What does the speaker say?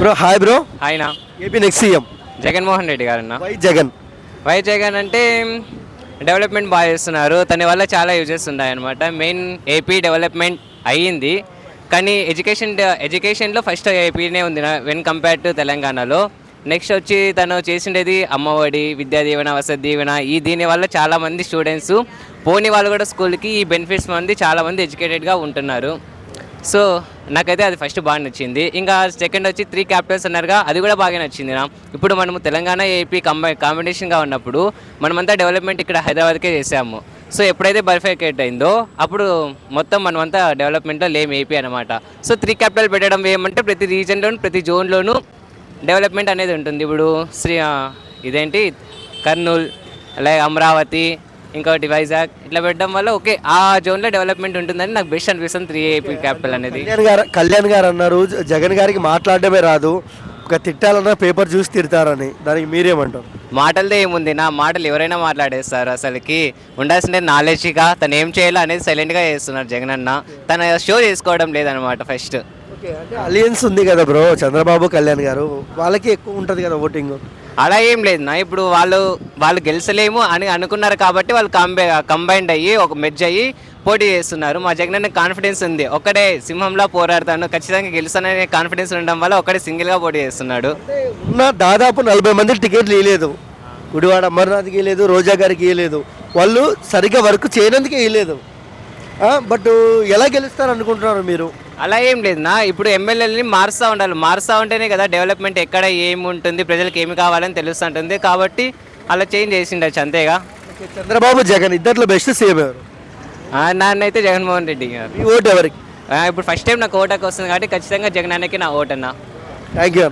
Bro hi bro ఆయన AP next CM Jaganmohan Reddy గారన్న Y Jagan. Y Jagan అంటే development బాగా చేస్తున్నారు. తన వల్ల చాలా యూజెస్ ఉన్నాయన్నమాట. మెయిన్ ఏపీ డెవలప్మెంట్ అయ్యింది. కానీ ఎడ్యుకేషన్ ఎడ్యుకేషన్లో ఫస్ట్ ఏపీనే ఉంది వెన్ కంపేర్ టు తెలంగాణలో. నెక్స్ట్ వచ్చి తను చేసిండేది అమ్మఒడి విద్యా దీవెన వసతి దీవెన. ఈ దీని వల్ల చాలామంది స్టూడెంట్స్ పోని వాళ్ళు కూడా స్కూల్కి ఈ బెనిఫిట్స్ మంది చాలామంది ఎడ్యుకేటెడ్గా ఉంటున్నారు. సో నాకైతే అది ఫస్ట్ బాగా నచ్చింది. ఇంకా సెకండ్ వచ్చి త్రీ క్యాపిటల్స్ అన్నారుగా అది కూడా బాగా నచ్చింది నా. ఇప్పుడు మనము తెలంగాణ ఏపీ కంబై కాంబినేషన్గా ఉన్నప్పుడు మనమంతా డెవలప్మెంట్ ఇక్కడ హైదరాబాద్కే చేసాము. సో ఎప్పుడైతే బర్ఫెక్ట్ అయిందో అప్పుడు మొత్తం మనమంతా డెవలప్మెంట్లో లేము ఏపీ అనమాట సో త్రీ క్యాపిటల్ పెట్టడం ఏమంటే ప్రతి రీజన్లోను ప్రతి జోన్లోనూ డెవలప్మెంట్ అనేది ఉంటుంది. ఇప్పుడు శ్రీ ఇదేంటి? కర్నూలు అలాగే అమరావతి ఇంకోటి వైజాగ్ ఇట్లా పెట్టడం వల్ల ఓకే ఆ జోన్లో డెవలప్మెంట్ ఉంటుందని నాకు బెస్ట్ అనిపిస్తుంది త్రీ ఏపీ క్యాపిటల్ అనేది. కళ్యాణ్ గారు కళ్యాణ్ గారు అన్నారు జగన్ గారికి మాట్లాడడమే రాదు ఒక తిట్టాలన్నా పేపర్ చూసి తిడతారని. దానికి మీరేమంటారు? మాటలదే ఏముంది నా మాటలు ఎవరైనా మాట్లాడేస్తారు. అసలుకి ఉండాల్సిన నాలెడ్జ్గా తను ఏం చేయాలో అనేది సైలెంట్గా చేస్తున్నారు జగన్ అన్న. తన షో చేసుకోవడం లేదనమాట ఫస్ట్ అలియన్స్ ఉంది కదా బ్రో చంద్రబాబు కళ్యాణ్ గారు. వాళ్ళకి ఎక్కువ ఉంటుంది కదా ఓటింగ్ అలా ఏం లేదు నా ఇప్పుడు వాళ్ళు వాళ్ళు గెలిచలేము అని అనుకున్నారు కాబట్టి వాళ్ళు కంబై కంబైండ్ అయ్యి ఒక మెర్జ్ అయ్యి పోటీ చేస్తున్నారు. మా జగన్ అన్న కాన్ఫిడెన్స్ ఉంది. ఒక్కడే సింహంలా పోరాడతాను. ఖచ్చితంగా గెలుస్తాననే కాన్ఫిడెన్స్ ఉండడం వల్ల ఒక్కడే సింగిల్గా పోటీ చేస్తున్నాడు. ఉన్న దాదాపు నలభై మంది టికెట్లు ఇవ్వలేదు గుడివాడ అమర్నాథ్కి ఇవ్వలేదు రోజా గారికి ఇవ్వలేదు వాళ్ళు సరిగ్గా వర్క్ చేయనందుకే ఇవ్వలేదు బట్ ఎలా గెలుస్తారు అనుకుంటున్నారు మీరు? అలా ఏం లేదు నా ఇప్పుడు ఎమ్మెల్యేలని మారుస్తూ ఉండాలి. మారుస్తూ ఉంటేనే కదా డెవలప్మెంట్ ఎక్కడ ఏమి ఉంటుంది ప్రజలకు ఏమి కావాలని తెలుస్తుంటుంది. కాబట్టి అలా చేంజ్ చేసిండొచ్చు అంతేగా. చంద్రబాబు జగన్ ఇద్దరిలో బెస్ట్ సీఎం ఎవరు? నాన్నైతే జగన్మోహన్ రెడ్డి గారు. ఓటు ఎవరికి? ఇప్పుడు ఫస్ట్ టైం నాకు ఓటకు వస్తుంది కాబట్టి ఖచ్చితంగా జగన్ అన్నకి నా ఓటు అన్న థ్యాంక్ యూ